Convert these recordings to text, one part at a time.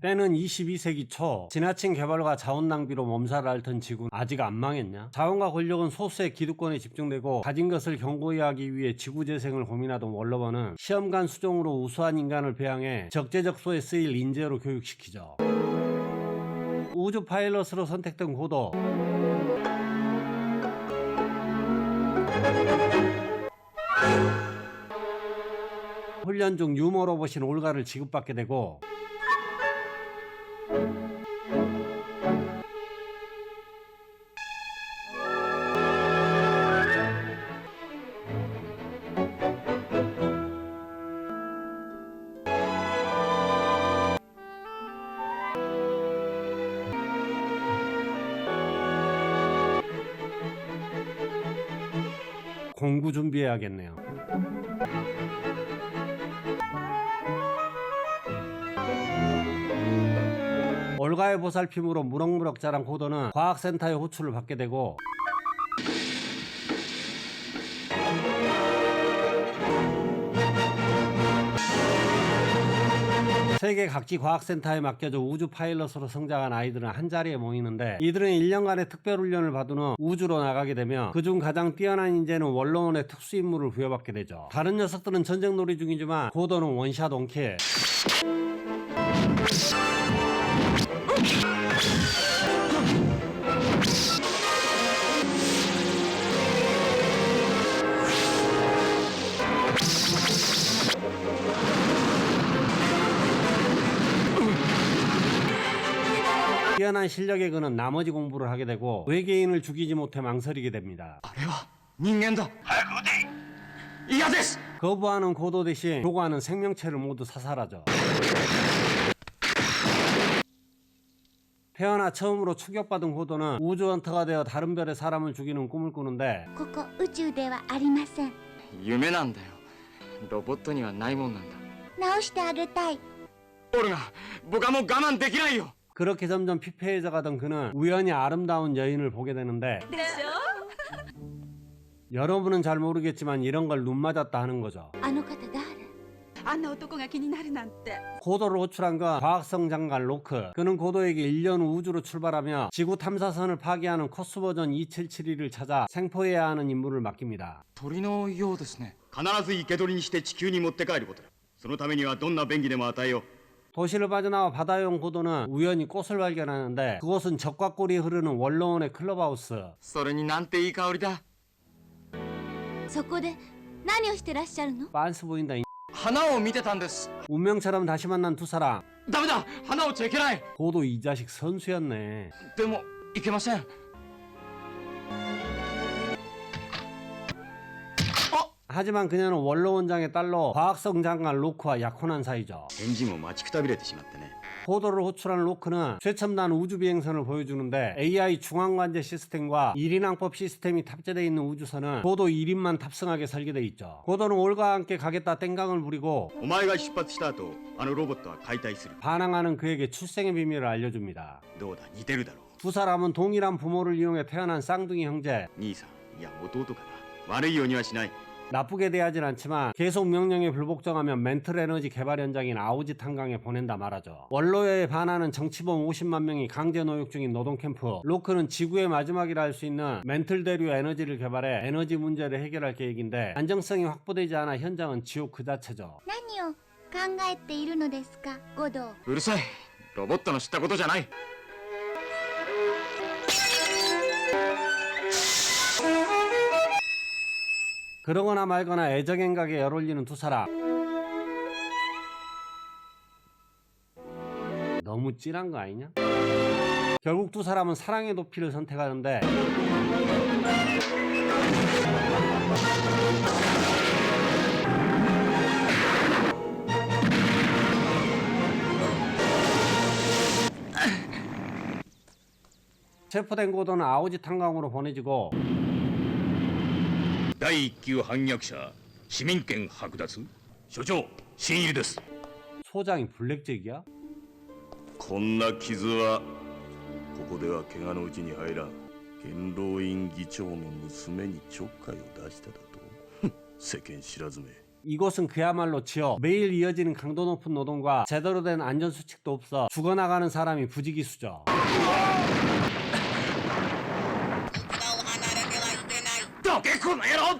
때는 22세기 초 지나친 개발과 자원 낭비로 몸살을 앓던 지구는 아직 안 망했냐? 자원과 권력은 소수의 기득권에 집중되고 가진 것을 견고히 하기 위해 지구 재생을 고민하던 원로버는 시험관 수종으로 우수한 인간을 배양해 적재적소에 쓰일 인재로 교육시키죠. 우주 파일럿으로 선택된 고도 훈련 중 유머 로봇인 올가를 지급받게 되고 공구 준비해야겠네요. 올가의 보살핌으로 무럭무럭 자란 고도는 과학센터의 호출을 받게 되고 세계 각지 과학센터에 맡겨져 우주 파일럿으로 성장한 아이들은 한자리에 모이는데 이들은 1년간의 특별훈련을 받은 후 우주로 나가게 되며 그중 가장 뛰어난 인재는 원로원의 특수임무를 부여받게 되죠. 다른 녀석들은 전쟁놀이 중이지만 고도는 원샷 원킬 뛰어난 실력의 그는 나머지 공부를 하게 되고 외계인을 죽이지 못해 망설이게 됩니다. あれは人間だ早く撃て嫌です 거부하는 고도 대신 요구하는 생명체를 모두 사살하죠. 태어나 처음으로 추격받은 고도는 우주헌터가 되어 다른 별의 사람을 죽이는 꿈을 꾸는데 ここ宇宙ではありません夢なんだよロボットにはないもんなんだ直してあげたいオルガ僕はもう我慢できないよ 그렇게 점점 피폐해져 가던 그는 우연히 아름다운 여인을 보게 되는데 여러분은 잘 모르겠지만 이런 걸 눈 맞았다 하는 거죠. あの方誰 あんな男が気になるなんて 고도를 호출한 건 과학성 장관 로크. 그는 고도에게 1년 후 우주로 출발하며 지구 탐사선을 파괴하는 코스 버전 2771을 찾아 생포해야 하는 임무를 맡깁니다. 鳥のようですね必ず生け捕りにして地球に持って帰ることだそのためにはどんな便宜でも与えよう 도시를 빠져나와 바다에 온 고도는 우연히 꽃을 발견하는데 그곳은 적과 꿀이 흐르는 원로원의 클럽하우스. それになんていい香りだそこで何をしてらっしゃるの 빤스 보인다. 이 花を見てたんです 운명처럼 다시 만난 두 사람. ダメだ花をちゃいけない 고도 이 자식 선수였네. でもいけません 하지만 그녀는 원로원장의 딸로 과학성 장관 로크와 약혼한 사이죠.返事も待ちくたびれてしまってね 고도를 호출한 로크는 최첨단 우주 비행선을 보여주는데 AI 중앙관제 시스템과 1인 항법 시스템이 탑재되어 있는 우주선은 고도 1인만 탑승하게 설계되어 있죠. 고도는 올가와 함께 가겠다 땡깡을 부리고 お前が出発した後あのロボットは解体する 반항하는 그에게 출생의 비밀을 알려줍니다. どうだ似てるだろう 두 사람은 동일한 부모를 이용해 태어난 쌍둥이 형제. 兄さんいや弟かな悪いようにはしない 나쁘게 대하진 않지만 계속 명령에 불복종하면 멘틀 에너지 개발 현장인 아우지 탄강에 보낸다 말하죠. 원로에 반하는 정치범 50만 명이 강제 노역 중인 노동 캠프. 로크는 지구의 마지막이라 할 수 있는 멘틀 대류 에너지를 개발해 에너지 문제를 해결할 계획인데 안정성이 확보되지 않아 현장은 지옥 그 자체죠. 何を考えているのですか五道うるさいロボットの知ったことじゃない 그러거나 말거나 애정행각에 열올리는 두 사람. 너무 찐한 거 아니냐? 결국 두 사람은 사랑의 도피를 선택하는데 체포된 고도는 아우지 탄광으로 보내지고 第一級反逆者市民権剥奪所長新入りです 소장이 블랙잭이야? こんな傷はここでは怪我のうちに入らん元老院議長の娘にちょっかいを出しただとふん世間知らずめ 이곳은 그야말로 지역 매일 이어지는 강도 높은 노동과 제대로 된 안전 수칙도 없어 죽어나가는 사람이 부지기수죠. どけこの野郎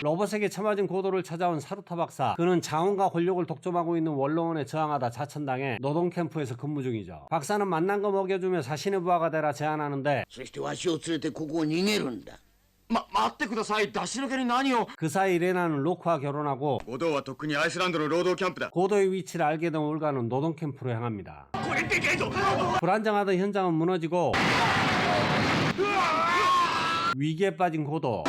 로봇에게 처맞은 고도를 찾아온 사루타 박사. 그는 자원과 권력을 독점하고 있는 원로원에 저항하다 자천당해 노동 캠프에서 근무 중이죠. 박사는 만난 거 먹여주며 자신의 부하가 되라 제안하는데 そしてわしを連れてここを逃げるんだま待ってください出し抜けに何を 그 사이 레나는 로크와 결혼하고 五道はとっくにアイスランドの労働キャンプだ 고도의 위치를 알게 된 올가는 노동 캠프로 향합니다. これでけえぞ 불안정하던 현장은 무너지고 위기에 빠진 고도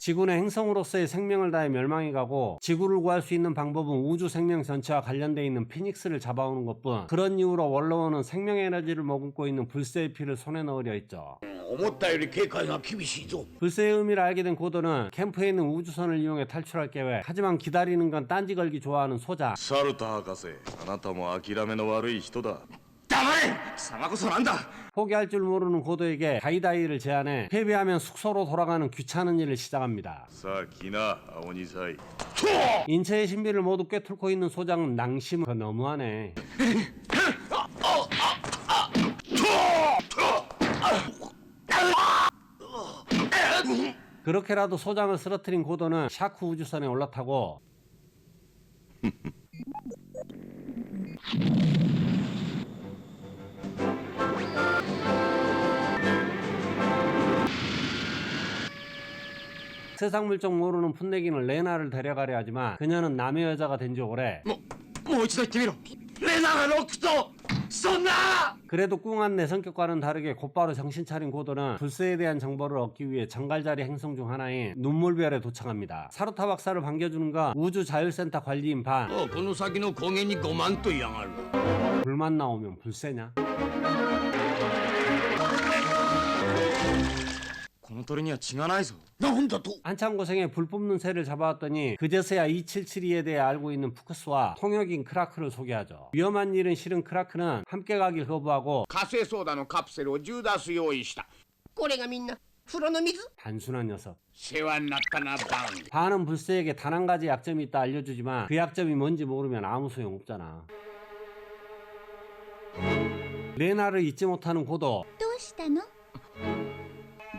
지구는 행성으로서의 생명을 다해 멸망해 가고 지구를 구할 수 있는 방법은 우주 생명 전체와 관련되어 있는 피닉스를 잡아오는 것뿐 그런 이유로 원로원은 생명 에너지를 머금고 있는 불새의 피를 손에 넣으려 했죠 어머따 이리 개가 키비시죠 불새의 의미를 알게 된 고도는 캠프에 있는 우주선을 이용해 탈출할 계획. 하지만 기다리는 건 딴지 걸기 좋아하는 소자. 사르타 하가세, 아나타모 아키라메노 와르이 히토다. 사마고 선한다. 포기할 줄 모르는 고도에게 가이다이를 제안해 패배하면 숙소로 돌아가는 귀찮은 일을 시작합니다. 사 기나 아오니사이 인체의 신비를 모두 꿰뚫고 있는 소장 낭심은 그거 너무하네. 그렇게라도 소장을 쓰러뜨린 고도는 샤크 우주선에 올라타고 세상 물정 모르는 풋내기는 레나를 데려가려 하지만 그녀는 남의 여자가 된 지 오래 ももう一度言ってみろレナがロックとそんな 그래도 꿍한 내 성격과는 다르게 곧바로 정신 차린 고도는 불새에 대한 정보를 얻기 위해 정갈자리 행성 중 하나인 눈물별에 도착합니다. 사루타 박사를 반겨주는 건 우주 자율센터 관리인 반. おこの先の高原に5万と嫌がる 불만 나오면 불새냐? この鳥には血がないぞなんだと 한참 고생해 불 뽑는 새를 잡아왔더니 그제서야 2772에 대해 알고 있는 푸크스와 통역인 크라크를 소개하죠. 위험한 일은 싫은 크라크는 함께 가길 거부하고 火星ソーダのカプセルを10ダース用意したこれがみんな風呂の水 단순한 녀석. 世話になったなバン 반은 불새에게 단 한 가지 약점이 있다 알려주지만 그 약점이 뭔지 모르면 아무 소용 없잖아. 레나를 잊지 못하는 고도 どうしたの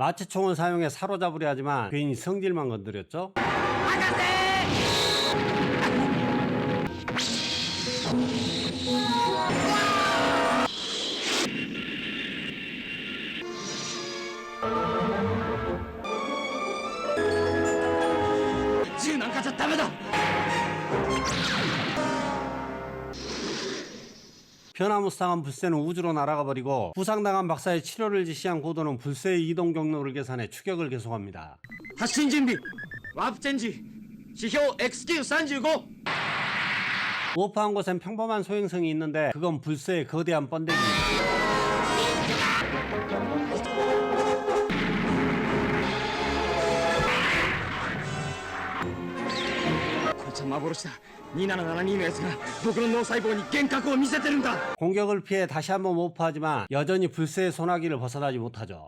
마취총을 사용해 사로잡으려 하지만 괜히 성질만 건드렸죠. 지금 안 가졌다면다! 변화무쌍한 불새는 우주로 날아가 버리고 부상당한 박사의 치료를 지시한 고도는 불새의 이동 경로를 계산해 추격을 계속합니다. 発進準備ワープチェンジ指標 XQ35 오프한 곳엔 평범한 소행성이 있는데 그건 불새의 거대한 번데기입니다. 幻だ2772のやつが僕の脳細胞に幻覚を見せてるんだ 공격을 피해 다시 한번 오프하지만 여전히 불새의 소나기를 벗어나지 못하죠.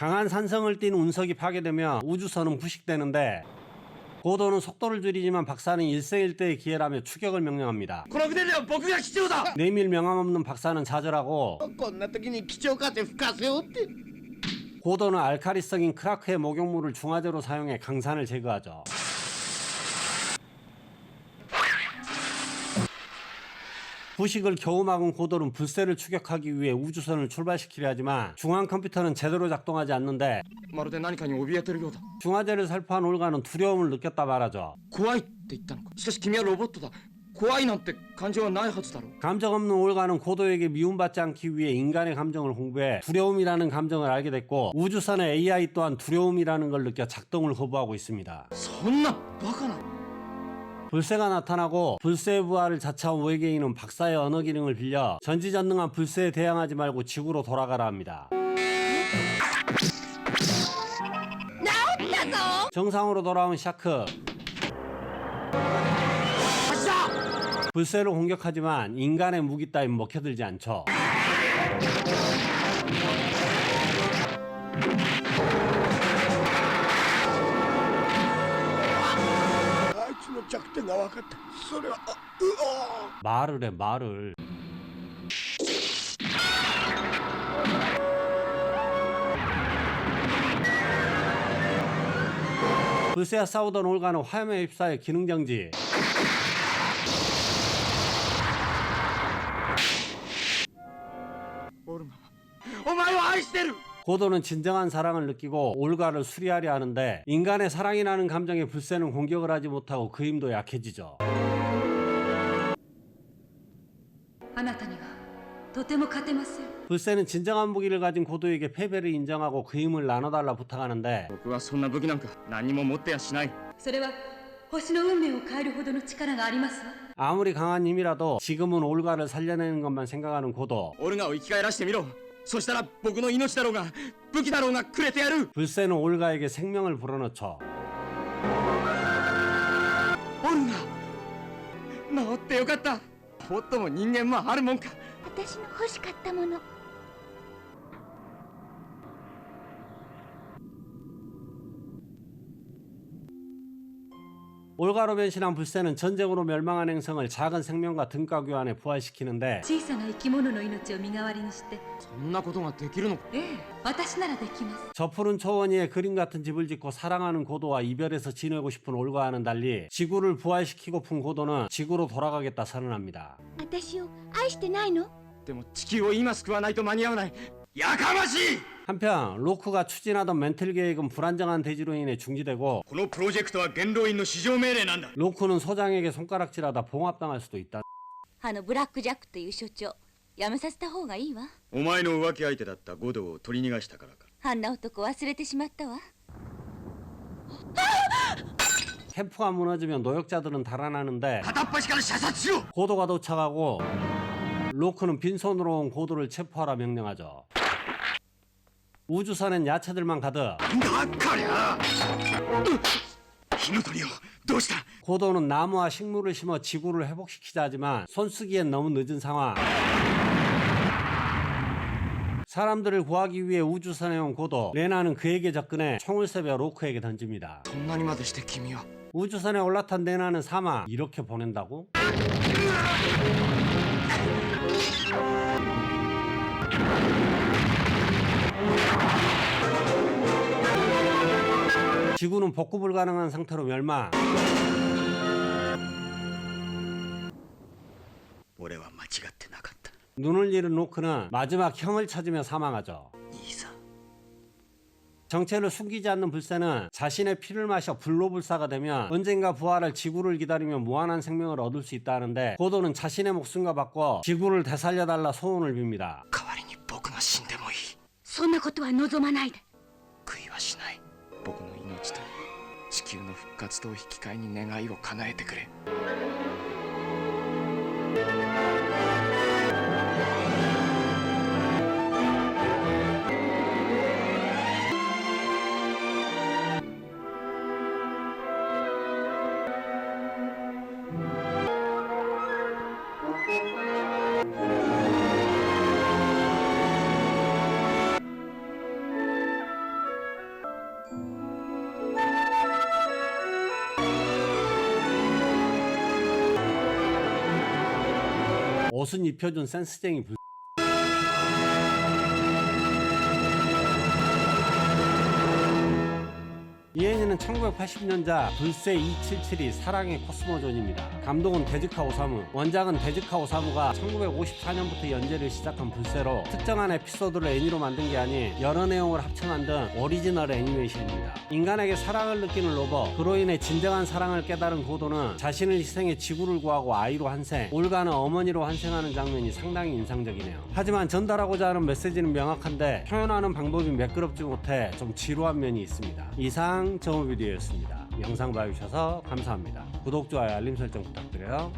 강한 산성을 띤 운석이 파괴되면 우주선은 부식되는데 고도는 속도를 줄이지만 박사는 일생일대의 기회라며 추격을 명령합니다. 그럼 그대로 복귀가 기초다. 내밀 명함 없는 박사는 좌절하고 고도는 알카리성인 크라크의 목욕물을 중화제로 사용해 강산을 제거하죠. 부식을 겨우 막은 고돌은 불새를 추격하기 위해 우주선을 출발시키려 하지만 중앙 컴퓨터는 제대로 작동하지 않는데 まるで何かに怯えてるようだ 중화제를 살포한 올가는 두려움을 느꼈다 말하죠. 怖いって言ったのかしかし君はロボットだ怖いなんて感情はないはずだろ 감정 없는 올가는 고도에게 미움받지 않기 위해 인간의 감정을 공부해 두려움이라는 감정을 알게 됐고 우주선의 AI 또한 두려움이라는 걸 느껴 작동을 거부하고 있습니다. そんなバカな 불새가 나타나고 불새의 부하를 자처한 외계인은 박사의 언어 기능을 빌려 전지전능한 불새에 대항하지 말고 지구로 돌아가라 합니다. 정상으로 돌아온 샤크. 불새를 공격하지만 인간의 무기 따윈 먹혀들지 않죠. 작대 나와 같아 소리가 어, 으어. 말을 해 말을. 불세와 싸우던 올가는 화염에 입사해 기능 정지. 오르마. 오마이 아이스테르 고도는 진정한 사랑을 느끼고 올가를 수리하려 하는데 인간의 사랑이라는 감정에 불새는 공격을 하지 못하고 그 힘도 약해지죠. あなたにはとても勝てません 불새는 진정한 무기를 가진 고도에게 패배를 인정하고 그 힘을 나눠달라 부탁하는데 僕はそんな武器なんか何にも持ってやしないそれは星の運命を変えるほどの力がありますわ 아무리 강한 힘이라도 지금은 올가를 살려내는 것만 생각하는 고도 オルガを生き返らしてみろ そしたら僕の命だろうが武器だろうがくれてやる 불새는 올가에게 생명을 불어넣죠. オルガ治ってよかったもっとも人間もあるもんか私の欲しかったもの 올가로 변신한 불새는 전쟁으로 멸망한 행성을 작은 생명과 등가 교환에 부활시키는데 小さな生き物の命を身代わりにしてそんなことができるのかええ私ならできます 저 푸른 초원위에 그림 같은 집을 짓고 사랑하는 고도와 이별해서 지내고 싶은 올가와는 달리 지구를 부활시키고픈 고도는 지구로 돌아가겠다 선언합니다. 私を愛してないのでも地球を今救わないと間に合わない やかましい 한편 로크가 추진하던 멘틀 계획은 불안정한 대지로 인해 중지되고 このプロジェクトは元老院の至上命令なんだ 로크는 소장에게 손가락질하다 봉합당할 수도 있다. あのブラック・ジャックという所長やめさせた方がいいわお前の浮気相手だったゴドを取り逃がしたからかあんな男忘れてしまったわ 캠프가 무너지면 노역자들은 달아나는데 片っ端から射殺しろ 고도가 도착하고 로크는 빈손으로 온 고도를 체포하라 명령하죠. 우주선엔 야채들만 가득 だかりゃ火の鳥よどうした 고도는 나무와 식물을 심어 지구를 회복시키자 하지만 손쓰기엔 너무 늦은 상황. 사람들을 구하기 위해 우주선에 온 고도 레나는 그에게 접근해 총을 쏘며 로크에게 던집니다. そんなにまでして君は 우주선에 올라탄 레나는 사망. 이렇게 보낸다고? 지구는 복구 불가능한 상태로 멸망. 俺は間違ってなかった 눈을 잃은 로크는 마지막 형을 찾으며 사망하죠. 兄さん 정체를 숨기지 않는 불새는 자신의 피를 마셔 불로불사가 되면 언젠가 부활할 지구를 기다리며 무한한 생명을 얻을 수 있다는데 고도는 자신의 목숨과 바꿔 지구를 되살려달라 소원을 빕니다. 代わりに僕が死んでもいいそんなことは望まないで悔いはしない僕の命と地 球の復活と引き換えに願いを叶えてくれ。 옷은 입혀준 센스쟁이 불 이 애니는 1980년작 불세 277이 사랑의 코스모존입니다. 감독은 데즈카 오사무, 원작은 데즈카 오사무가 1954년부터 연재를 시작한 불세로 특정한 에피소드를 애니로 만든 게 아닌 여러 내용을 합쳐 만든 오리지널 애니메이션입니다. 인간에게 사랑을 느끼는 로버, 그로 인해 진정한 사랑을 깨달은 고도는 자신을 희생해 지구를 구하고 아이로 환생, 올가는 어머니로 환생하는 장면이 상당히 인상적이네요. 하지만 전달하고자 하는 메시지는 명확한데 표현하는 방법이 매끄럽지 못해 좀 지루한 면이 있습니다. 이상 정우비디오였습니다. 영상 봐주셔서 감사합니다. 구독, 좋아요, 알림 설정 부탁드려요.